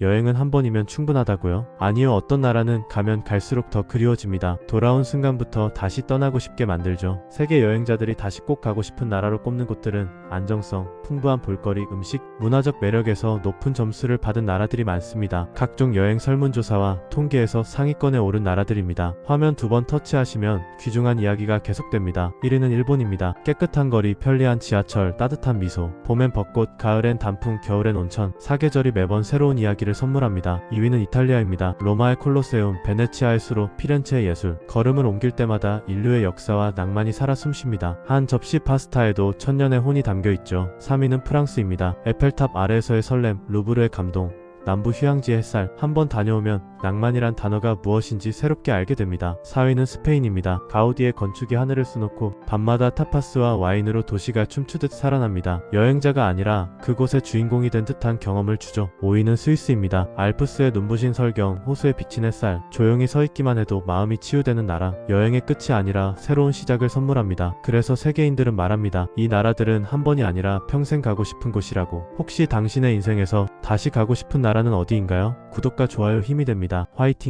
여행은 한 번이면 충분하다고요? 아니요, 어떤 나라는 가면 갈수록 더 그리워집니다. 돌아온 순간부터 다시 떠나고 싶게 만들죠. 세계 여행자들이 다시 꼭 가고 싶은 나라로 꼽는 곳들은 안정성, 풍부한 볼거리, 음식, 문화적 매력에서 높은 점수를 받은 나라들이 많습니다. 각종 여행 설문조사와 통계에서 상위권에 오른 나라들입니다. 화면 두 번 터치하시면 귀중한 이야기가 계속됩니다. 1위는 일본입니다. 깨끗한 거리, 편리한 지하철, 따뜻한 미소. 봄엔 벚꽃, 가을엔 단풍, 겨울엔 온천. 사계절이 매번 새로운 이야기를 선물합니다. 2위는 이탈리아입니다. 로마의 콜로세움, 베네치아의 수로, 피렌체의 예술. 걸음을 옮길 때마다 인류의 역사와 낭만이 살아 숨쉽니다. 한 접시 파스타에도 천년의 혼이 담겨 있죠. 3위는 프랑스입니다. 에펠탑 아래에서의 설렘, 루브르의 감동. 남부 휴양지 햇살 한 번 다녀오면 낭만이란 단어가 무엇인지 새롭게 알게 됩니다. 4위는 스페인입니다. 가우디의 건축이 하늘을 수놓고 밤마다 타파스와 와인으로 도시가 춤추듯 살아납니다. 여행자가 아니라 그곳의 주인공이 된 듯한 경험을 주죠. 5위는 스위스입니다. 알프스의 눈부신 설경, 호수에 비친 햇살, 조용히 서 있기만 해도 마음이 치유되는 나라. 여행의 끝이 아니라 새로운 시작을 선물합니다. 그래서 세계인들은 말합니다. 이 나라들은 한 번이 아니라 평생 가고 싶은 곳이라고. 혹시 당신의 인생에서 다시 가고 싶은 나라는 어디인가요? 구독과 좋아요 힘이 됩니다. 화이팅!